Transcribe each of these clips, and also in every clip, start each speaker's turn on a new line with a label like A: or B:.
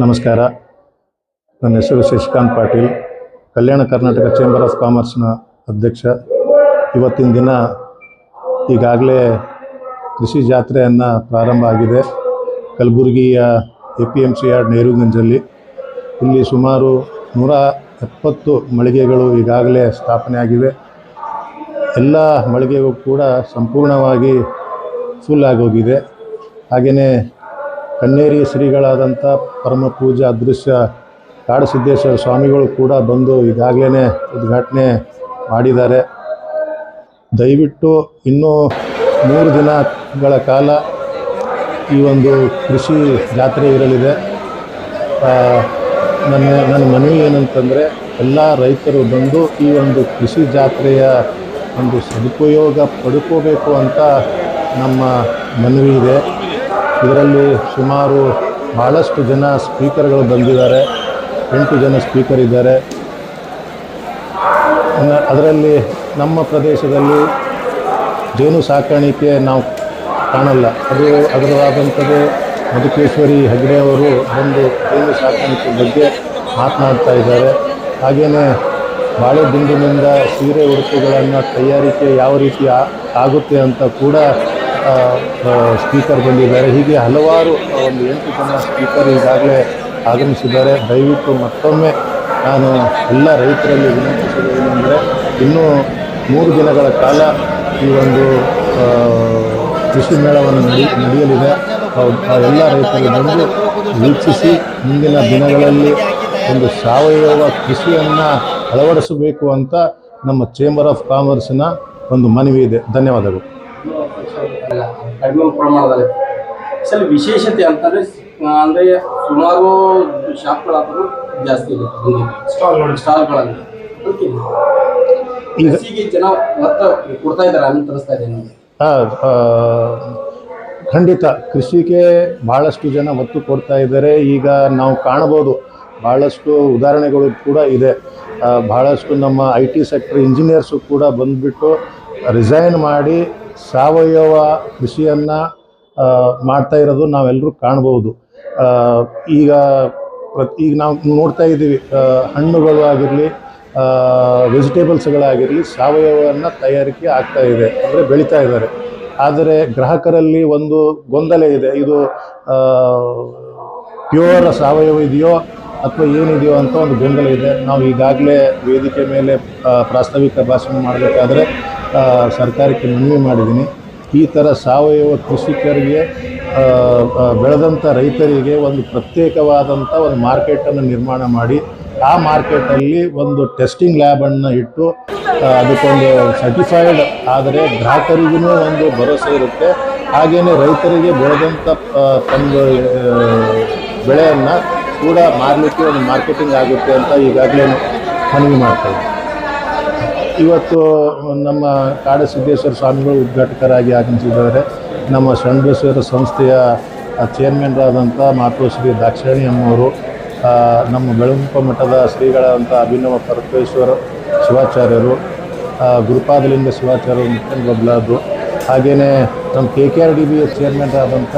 A: ನಮಸ್ಕಾರ. ನನ್ನ ಹೆಸರು ಶಶಿಕಾಂತ್ ಪಾಟೀಲ್. ಕಲ್ಯಾಣ ಕರ್ನಾಟಕ ಚೇಂಬರ್ ಆಫ್ ಕಾಮರ್ಸ್ನ ಅಧ್ಯಕ್ಷ. ಇವತ್ತಿನ ದಿನ ಈಗಾಗಲೇ ಕೃಷಿ ಜಾತ್ರೆಯನ್ನು ಪ್ರಾರಂಭ ಆಗಿದೆ. ಕಲಬುರಗಿಯ A P M C yard ನೇರುಗಂಜಲ್ಲಿ. ಇಲ್ಲಿ ಸುಮಾರು ನೂರ ಎಪ್ಪತ್ತು ಮಳಿಗೆಗಳು ಈಗಾಗಲೇ ಸ್ಥಾಪನೆ ಆಗಿವೆ. ಎಲ್ಲ ಮಳಿಗೆಗೂ ಕೂಡ ಸಂಪೂರ್ಣವಾಗಿ ಫುಲ್ ಆಗೋಗಿದೆ ಹಾಗೆಯೇ ಕನ್ನೇರಿ ಶ್ರೀಗಳಾದಂಥ ಪರಮ ಪೂಜೆ ಅದೃಶ್ಯ ಕಾಡಸಿದ್ದೇಶ್ವರ ಸ್ವಾಮಿಗಳು ಕೂಡ ಬಂದು ಈಗಾಗಲೇ ಉದ್ಘಾಟನೆ ಮಾಡಿದ್ದಾರೆ. ದಯವಿಟ್ಟು ಇನ್ನೂ ಮೂರು ದಿನಗಳ ಕಾಲ ಈ ಒಂದು ಕೃಷಿ ಜಾತ್ರೆ ಇರಲಿದೆ. ನನ್ನ ನನ್ನ ಮನವಿ ಏನಂತಂದರೆ ಎಲ್ಲ ರೈತರು ಬಂದು ಈ ಒಂದು ಕೃಷಿ ಜಾತ್ರೆಯ ಒಂದು ಸದುಪಯೋಗ ಪಡ್ಕೋಬೇಕು ಅಂತ ನಮ್ಮ ಮನವಿ ಇದೆ. ಇದರಲ್ಲಿ ಸುಮಾರು ಭಾಳಷ್ಟು ಜನ ಸ್ಪೀಕರ್ಗಳು ಬಂದಿದ್ದಾರೆ. ಎಂಟು ಜನ ಸ್ಪೀಕರ್ ಇದ್ದಾರೆ. ಅದರಲ್ಲಿ ನಮ್ಮ ಪ್ರದೇಶದಲ್ಲಿ ಜೇನು ಸಾಕಾಣಿಕೆ ನಾವು ಕಾಣಲ್ಲ. ಅದು ಅದರದಾದಂಥದ್ದು ಮಧುಕೇಶ್ವರಿ ಹೆಗ್ಡೆ ಅವರು ಬಂದು ಜೇನು ಸಾಕಾಣಿಕೆ ಬಗ್ಗೆ ಮಾತನಾಡ್ತಾ ಇದ್ದಾರೆ. ಹಾಗೆಯೇ ಬಾಳೆ ದಿಂಡಿನಿಂದ ಸೀರೆ ಉಡುಪುಗಳನ್ನು ತಯಾರಿಕೆ ಯಾವ ರೀತಿ ಆಗುತ್ತೆ ಅಂತ ಕೂಡ ಸ್ಪೀಕರ್ ಬಂದಿದ್ದಾರೆ. ಹೀಗೆ ಹಲವಾರು ಒಂದು ಎಂಟು ಜನ ಸ್ಪೀಕರ್ ಈಗಾಗಲೇ ಆಗಮಿಸಿದ್ದಾರೆ. ದಯವಿಟ್ಟು ಮತ್ತೊಮ್ಮೆ ನಾನು ಎಲ್ಲ ರೈತರಲ್ಲಿ ವಿನಂತಿಸುವುದೇನೆಂದರೆ ಇನ್ನೂ ಮೂರು ದಿನಗಳ ಕಾಲ ಈ ಒಂದು ಕೃಷಿ ಮೇಳವನ್ನು ನಡಿ, ನಡೆಯಲಿದೆ. ಎಲ್ಲ ರೈತರು ಬಂದು ವೀಕ್ಷಿಸಿ ಮುಂದಿನ ದಿನಗಳಲ್ಲಿ ಒಂದು ಸಾವಯವ ಕೃಷಿಯನ್ನು ಅಳವಡಿಸಬೇಕು ಅಂತ ನಮ್ಮ ಚೇಂಬರ್ ಆಫ್ ಕಾಮರ್ಸ್ನ ಒಂದು ಮನವಿ ಇದೆ. ಧನ್ಯವಾದಗಳು.
B: ಕಡಿಮೆ ಪ್ರಮಾಣದಲ್ಲಿ. ಸರ್ ವಿಶೇಷತೆ ಅಂತಂದ್ರೆ ಅಂದ್ರೆ ಸುಮಾರು ಶಾಪ್ಗಳಾದರೂ ಜಾಸ್ತಿ ಇರುತ್ತೆ ಸ್ಟಾಲ್ಗಳು ಸ್ಟಾಲ್ಗಳಲ್ಲಿ. ಕೃಷಿಗೆ ಜನ ಒತ್ತ ಕೊಡ್ತಾ ಇದ್ದಾರೆ ಅಂತ ಅನಿಸ್ತಾ ಇದೆ ನನಗೆ
A: ಖಂಡಿತ ಕೃಷಿಗೆ ಭಾಳಷ್ಟು ಜನ ಒತ್ತು ಕೊಡ್ತಾ ಇದ್ದಾರೆ. ಈಗ ನಾವು ಕಾಣಬಹುದು ಭಾಳಷ್ಟು ಉದಾಹರಣೆಗಳು ಕೂಡ ಇದೆ. ಭಾಳಷ್ಟು ನಮ್ಮ ಐ ಟಿ ಸೆಕ್ಟರ್ ಇಂಜಿನಿಯರ್ಸು ಕೂಡ ಬಂದುಬಿಟ್ಟು ರಿಸೈನ್ ಮಾಡಿ ಸಾವಯವ ಕೃಷಿಯನ್ನು ಮಾಡ್ತಾ ಇರೋದು ನಾವೆಲ್ಲರೂ ಕಾಣ್ಬೋದು. ಈಗ ಪ್ರತಿ, ಈಗ ನಾವು ನೋಡ್ತಾ ಇದ್ದೀವಿ ಹಣ್ಣುಗಳು ಆಗಿರಲಿ ವೆಜಿಟೇಬಲ್ಸ್ಗಳಾಗಿರಲಿ ಸಾವಯವವನ್ನು ತಯಾರಿಕೆ ಆಗ್ತಾ ಇದೆ, ಅಂದರೆ ಬೆಳೀತಾ ಇದ್ದಾರೆ. ಆದರೆ ಗ್ರಾಹಕರಲ್ಲಿ ಒಂದು ಗೊಂದಲ ಇದೆ. ಇದು ಪ್ಯೂರ್ ಸಾವಯವ ಇದೆಯೋ ಅಥವಾ ಏನಿದೆಯೋ ಅಂತ ಒಂದು ಗೊಂದಲ ಇದೆ. ನಾವು ಈಗಾಗಲೇ ವೇದಿಕೆ ಮೇಲೆ ಪ್ರಾಸ್ತಾವಿಕ ಭಾಷಣ ಮಾಡಬೇಕಾದ್ರೆ ಸರ್ಕಾರಕ್ಕೆ ಮನವಿ ಮಾಡಿದ್ದೀನಿ. ಈ ಥರ ಸಾವಯವ ಕೃಷಿಕರಿಗೆ ಬೆಳೆದಂಥ ರೈತರಿಗೆ ಒಂದು ಪ್ರತ್ಯೇಕವಾದಂಥ ಒಂದು ಮಾರ್ಕೆಟನ್ನು ನಿರ್ಮಾಣ ಮಾಡಿ. ಆ ಮಾರ್ಕೆಟಲ್ಲಿ ಒಂದು ಟೆಸ್ಟಿಂಗ್ ಲ್ಯಾಬನ್ನು ಇಟ್ಟು ಅದಕ್ಕೊಂದು ಸರ್ಟಿಫೈಡ್ ಆದರೆ ಗ್ರಾಹಕರಿಗೂ ಒಂದು ಭರವಸೆ ಇರುತ್ತೆ. ಹಾಗೆಯೇ ರೈತರಿಗೆ ಬೆಳೆದಂಥ ಒಂದು ಬೆಳೆಯನ್ನು ಕೂಡ ಮಾರಲಿಕ್ಕೆ ಒಂದು ಮಾರ್ಕೆಟಿಂಗ್ ಆಗುತ್ತೆ ಅಂತ ಈಗಾಗಲೇ ಮನವಿ ಮಾಡ್ತಾ ಇದ್ದೀನಿ. ಇವತ್ತು ನಮ್ಮ ಕಾಡಸಿದ್ದೇಶ್ವರ ಸ್ವಾಮಿಗಳು ಉದ್ಘಾಟಕರಾಗಿ ಆಗಮಿಸಿದ್ದಾರೆ. ನಮ್ಮ ಶರಣಬಸವೇಶ್ವರ ಸಂಸ್ಥೆಯ ಚೇರ್ಮನ್ರಾದಂಥ ಮಾತೋಶ್ರೀ ದಾಕ್ಷಾಯಣಿ ಅಮ್ಮವರು ನಮ್ಮ ಬೆಳಗುಂಪ ಮಠದ ಶ್ರೀಗಳಾದಂಥ ಅಭಿನವ ಪರಮೇಶ್ವರ ಶಿವಾಚಾರ್ಯರು ಗುರುಪಾದಲಿಂಗ ಶಿವಾಚಾರ್ಯರು ಮುಖ್ಯನ್ ಬಬ್ಲಾದ್ರು ಹಾಗೆಯೇ ನಮ್ಮ K K R D B chairman ಆದಂಥ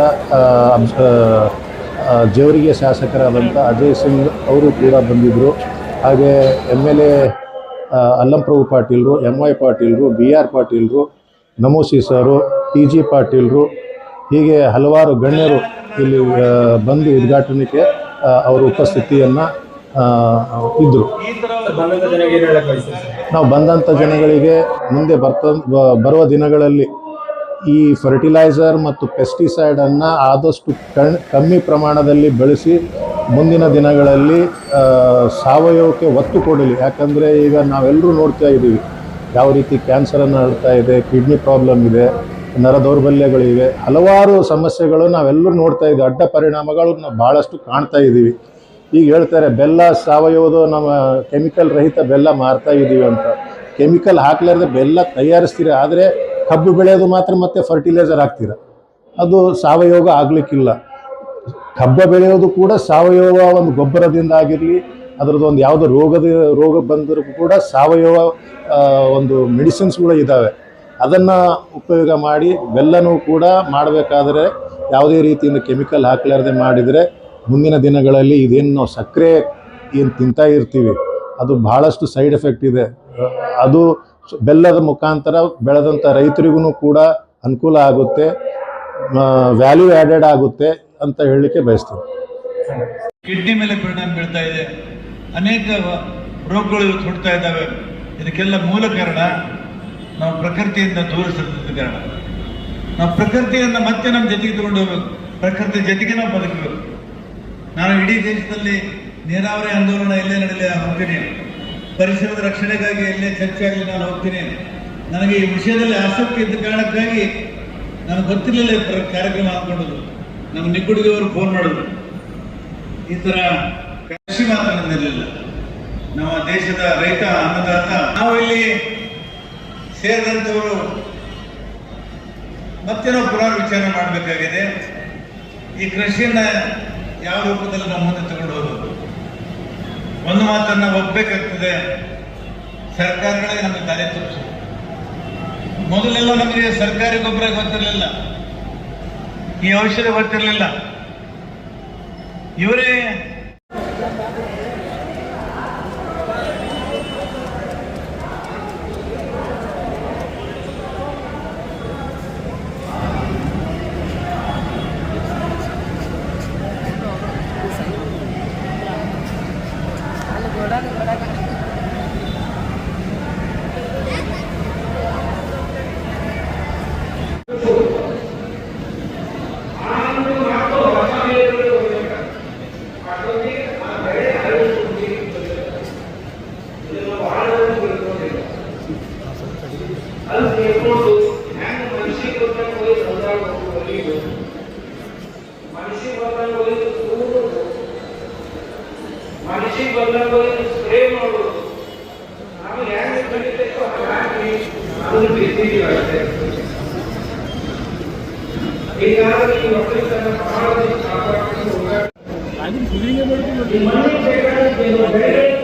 A: ಜೇವರಿಗೆ ಶಾಸಕರಾದಂಥ ಅಜಯ್ ಸಿಂಗ್ ಅವರು ಕೂಡ ಬಂದಿದ್ದರು. ಹಾಗೆ ಎಂ ಎಲ್ ಎ ಅಲ್ಲಂಪ್ರಭು ಪಾಟೀಲ್ರು ಎಂ ವೈ ಪಾಟೀಲ್ರು ಬಿ ಆರ್ ಪಾಟೀಲ್ರು ನಮೋಸಿ ಸರು ಟಿ ಜಿ ಪಾಟೀಲ್ರು, ಹೀಗೆ ಹಲವಾರು ಗಣ್ಯರು ಇಲ್ಲಿ ಬಂದು ಉದ್ಘಾಟನೆಗೆ ಅವರ ಉಪಸ್ಥಿತಿಯನ್ನು ಇದ್ದರು ನಾವು ಬಂದಂಥ ಜನಗಳಿಗೆ ಮುಂದೆ ಬರ್ತ ಬರುವ ದಿನಗಳಲ್ಲಿ ಈ ಫರ್ಟಿಲೈಸರ್ ಮತ್ತು ಪೆಸ್ಟಿಸೈಡನ್ನು ಆದಷ್ಟು ಕಣ್, ಕಮ್ಮಿ ಪ್ರಮಾಣದಲ್ಲಿ ಬಳಸಿ ಮುಂದಿನ ದಿನಗಳಲ್ಲಿ ಸಾವಯವಕ್ಕೆ ಒತ್ತು ಕೊಡಲಿ. ಯಾಕಂದರೆ ಈಗ ನಾವೆಲ್ಲರೂ ನೋಡ್ತಾ ಇದ್ದೀವಿ, ಯಾವ ರೀತಿ ಕ್ಯಾನ್ಸರನ್ನು ಹರಡ್ತಾ ಇದೆ ಕಿಡ್ನಿ ಪ್ರಾಬ್ಲಮ್ ಇದೆ, ನರ ದೌರ್ಬಲ್ಯಗಳಿವೆ. ಹಲವಾರು ಸಮಸ್ಯೆಗಳು ನಾವೆಲ್ಲರೂ ನೋಡ್ತಾ ಇದ್ದೀವಿ. ಅಡ್ಡ ಪರಿಣಾಮಗಳು ನಾವು ಭಾಳಷ್ಟು ಕಾಣ್ತಾ ಇದ್ದೀವಿ. ಈಗ ಹೇಳ್ತಾರೆ, ಬೆಲ್ಲ ಸಾವಯವದು ನಮ್ಮ ಕೆಮಿಕಲ್ ರಹಿತ ಬೆಲ್ಲ ಮಾರ್ತಾ ಇದ್ದೀವಿ ಅಂತ. ಕೆಮಿಕಲ್ ಹಾಕ್ಲಾರ್ದೆ ಬೆಲ್ಲ ತಯಾರಿಸ್ತೀರಿ. ಆದರೆ ಕಬ್ಬು ಬೆಳೆಯೋದು ಮಾತ್ರ ಮತ್ತೆ ಫರ್ಟಿಲೈಸರ್ ಹಾಕ್ತೀರ. ಅದು ಸಾವಯವ ಆಗಲಿಕ್ಕಿಲ್ಲ. ಕಬ್ಬ ಬೆಳೆಯೋದು ಕೂಡ ಸಾವಯವ ಒಂದು ಗೊಬ್ಬರದಿಂದ ಆಗಿರಲಿ, ಅದರದ್ದು ಒಂದು ಯಾವುದೋ ರೋಗದ, ರೋಗ ಬಂದರೂ ಕೂಡ ಸಾವಯವ ಒಂದು ಮೆಡಿಸಿನ್ಸ್ಗಳು ಇದ್ದಾವೆ ಅದನ್ನು ಉಪಯೋಗ ಮಾಡಿ ಬೆಲ್ಲನೂ ಕೂಡ ಮಾಡಬೇಕಾದ್ರೆ ಯಾವುದೇ ರೀತಿಯಿಂದ ಕೆಮಿಕಲ್ ಹಾಕಲಾರ್ದೆ ಮಾಡಿದರೆ ಮುಂದಿನ ದಿನಗಳಲ್ಲಿ ಇದೇನು ಸಕ್ಕರೆ ಏನು ತಿಂತಾ ಇರ್ತೀವಿ, ಅದು ಬಹಳಷ್ಟು ಸೈಡ್ ಎಫೆಕ್ಟ್ ಇದೆ. ಅದು ಬೆಲ್ಲದ ಮುಖಾಂತರ ಬೆಳೆದಂಥ ರೈತರಿಗೂ ಕೂಡ ಅನುಕೂಲ ಆಗುತ್ತೆ ವ್ಯಾಲ್ಯೂ ಆ್ಯಡೆಡ್ ಆಗುತ್ತೆ ಅಂತ ಹೇಳಲಿಕ್ಕೆ ಬಯಸ್ತೀನಿ.
C: ಕಿಡ್ನಿ ಮೇಲೆ ಪರಿಣಾಮ ಬೀಳ್ತಾ ಇದೆ. ಅನೇಕ ರೋಗಗಳು ಇವತ್ತು ಇದ್ದಾವೆ. ಇದಕ್ಕೆಲ್ಲ ಮೂಲ ಕಾರಣ ನಾವು ಪ್ರಕೃತಿಯಿಂದ ದೂರ ಸರಿದ ಕಾರಣ. ನಾವು ಪ್ರಕೃತಿಯನ್ನ ಮತ್ತೆ ನಮ್ಮ ಜೊತೆಗೆ ತಗೊಂಡು ಹೋಗ್ಬೇಕು. ಪ್ರಕೃತಿ ಜೊತೆಗೆ ನಾವು ಬದುಕಬೇಕು. ನಾನು ಇಡೀ ದೇಶದಲ್ಲಿ ನೀರಾವರಿ ಆಂದೋಲನ ಎಲ್ಲೇ ನಡೆಯಲಿ ಹೋಗ್ತೀನಿ ಪರಿಸರದ ರಕ್ಷಣೆಗಾಗಿ ಎಲ್ಲೇ ಚರ್ಚೆ ಆಗಲಿ ನಾನು ಹೋಗ್ತೀನಿ. ನನಗೆ ಈ ವಿಷಯದಲ್ಲಿ ಆಸಕ್ತಿ ಇದ್ದ ಕಾರಣಕ್ಕಾಗಿ ನನಗೆ ಗೊತ್ತಿರಲಿಲ್ಲ ಕಾರ್ಯಕ್ರಮ ಹಾಕೊಂಡದ್ದು ನಮ್ಮ ನಿಗ್ಗುಡಿಗೆ ಫೋನ್ ಮಾಡಿದ್ರು. ಈ ತರ ಕೃಷಿ ಮಾತನಾಡಿರಲಿಲ್ಲ ನಮ್ಮ ದೇಶದ ರೈತ, ಅನ್ನದಾತ, ನಾವು ಇಲ್ಲಿ ಸೇರಿದಂಥವರು ಮತ್ತೇನೋ ನಾವು ಪುನರ್ ವಿಚಾರ ಮಾಡಬೇಕಾಗಿದೆ. ಈ ಕೃಷಿಯನ್ನ ಯಾವ ರೂಪದಲ್ಲಿ ನಾವು ಮುಂದೆ ತಗೊಂಡು ಒಂದು ಮಾತನ್ನ ಒಪ್ಪಬೇಕಾಗ್ತದೆ ಸರ್ಕಾರಗಳೇ ನಮಗೆ ತಲೆ ತಪ್ಪಿಸು ಮೊದಲೆಲ್ಲ ನಮಗೆ ಸರ್ಕಾರಿ ಗೊಬ್ಬರ ಗೊತ್ತಿರಲಿಲ್ಲ. ಈ ಔಷಧ ಗೊತ್ತಿರಲಿಲ್ಲ. ಇವರೇ
D: ಮನಸ್ಸಿಗೆ ಬಂದಂಗೆ ಸ್ಪ್ರೇ ಮಾಡೋದು ನಾವು ಹೆಂಗೆ ಕಲಿತೈತೋ ಹಾಗಾಗಿ ಅದನ್ನು ಬಿಟ್ಟಿದ್ದೀವಿ ಅಷ್ಟೇ ಹೀಗಾಗಿ ಈ ಒಕ್ಕಲಿತನ ಬಹಳ ಕಾಪಾಡ್ಕೊಂಡು ಹೋಗ ಈ ಮನೆ ಬೇಕಾದ್ರೆ ಬೆಳೆ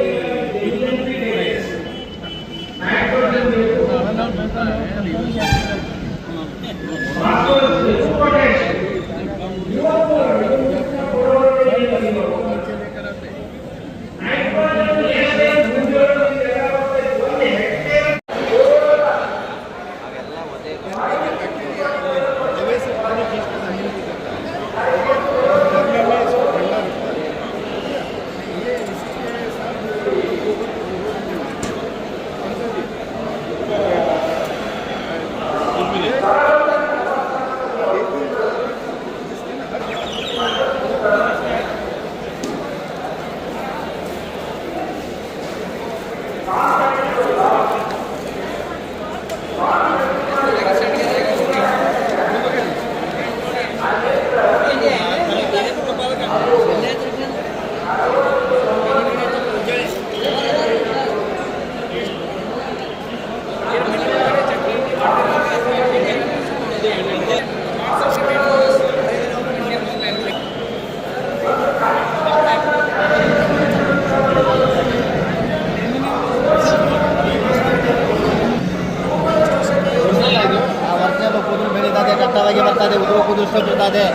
E: ಆ ವರ್ಷದ ಕೂದಲು ಬೆಳೀತದೆ ದಟ್ಟವಾಗಿ ಬರ್ತದೆ ಉದುರು ಕೂದಲು ಬರ್ತದೆ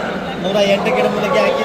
E: ನೂರ ಎಂಟು ಗಿಡ ಮೂಲಿಕೆ ಹಾಕಿ